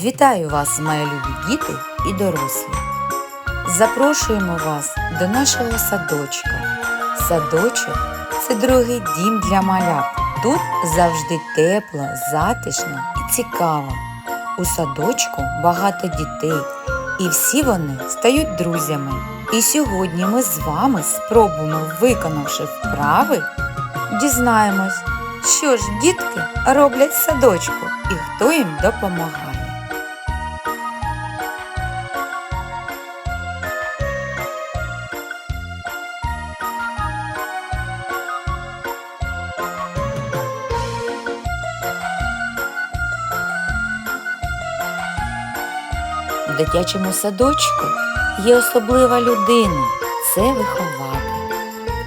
Вітаю вас, мої любі діти і дорослі. Запрошуємо вас до нашого садочка. Садочок це другий дім для малят. Тут завжди тепло, затишно і цікаво. У садочку багато дітей, і всі вони стають друзями. І сьогодні ми з вами спробуємо, виконавши вправи, дізнаємось, що ж дітки роблять в садочку і хто їм допомагає. В дитячому садочку є особлива людина це вихователь.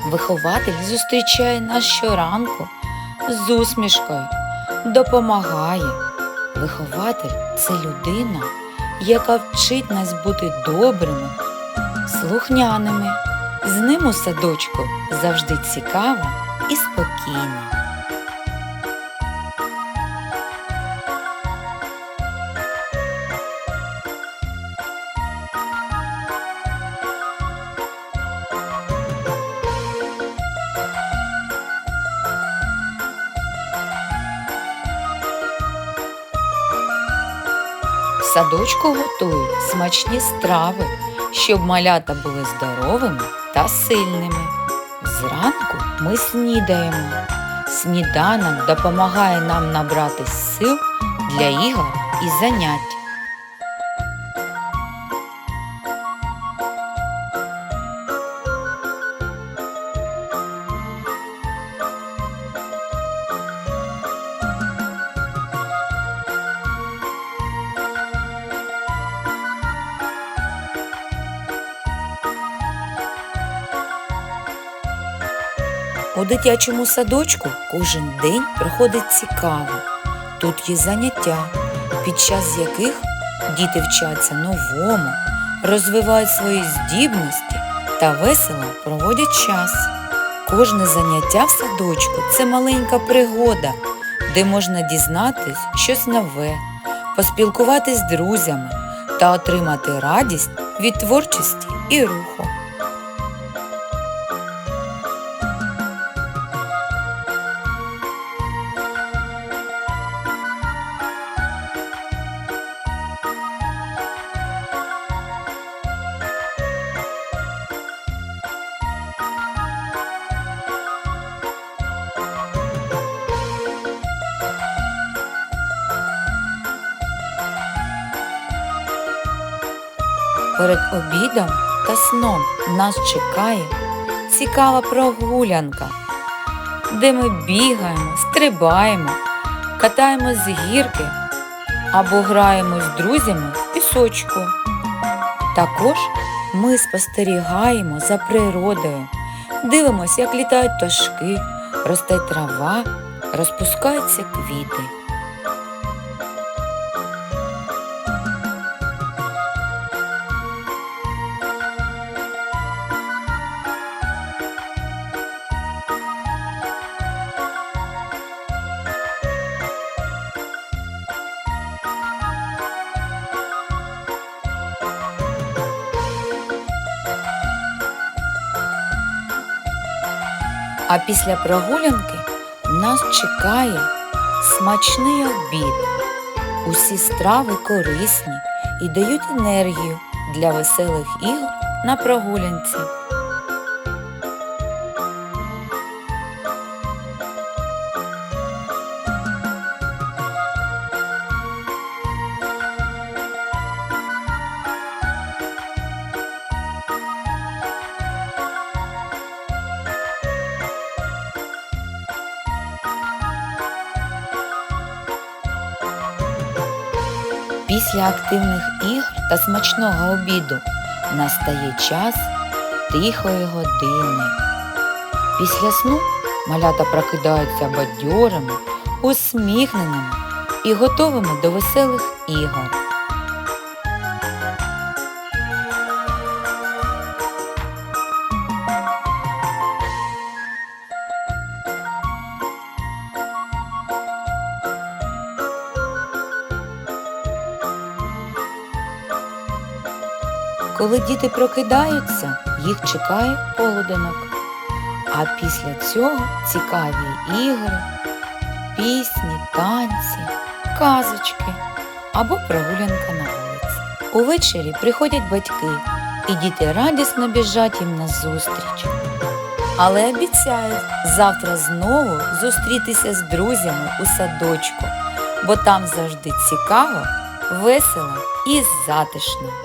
Вихователь зустрічає нас щоранку з усмішкою, допомагає. Вихователь це людина, яка вчить нас бути добрими, слухняними. З ним у садочку завжди цікаво і спокійно. Садочку готують смачні страви, щоб малята були здоровими та сильними. Зранку ми снідаємо. Сніданок допомагає нам набрати сил для ігор і занять. У дитячому садочку кожен день проходить цікаво. Тут є заняття, під час яких діти вчаться новому, розвивають свої здібності та весело проводять час. Кожне заняття в садочку це маленька пригода, де можна дізнатись щось нове, поспілкуватись з друзями та отримати радість від творчості і руху. Перед обідом та сном нас чекає цікава прогулянка, де ми бігаємо, стрибаємо, катаємось з гірки або граємо з друзями в пісочку. Також ми спостерігаємо за природою, дивимося, як літають пташки, росте трава, розпускаються квіти. А після прогулянки нас чекає смачний обід. Усі страви корисні і дають енергію для веселих ігор на прогулянці. Після активних ігр та смачного обіду настає час тихої години. Після сну малята прокидаються бадьорими, усміхненими і готовими до веселих ігор. Коли діти прокидаються, їх чекає полуденок. А після цього цікаві ігри, пісні, танці, казочки або прогулянка на вулиці. Увечері приходять батьки, і діти радісно біжать їм на зустріч. Але обіцяють завтра знову зустрітися з друзями у садочку, бо там завжди цікаво, весело і затишно.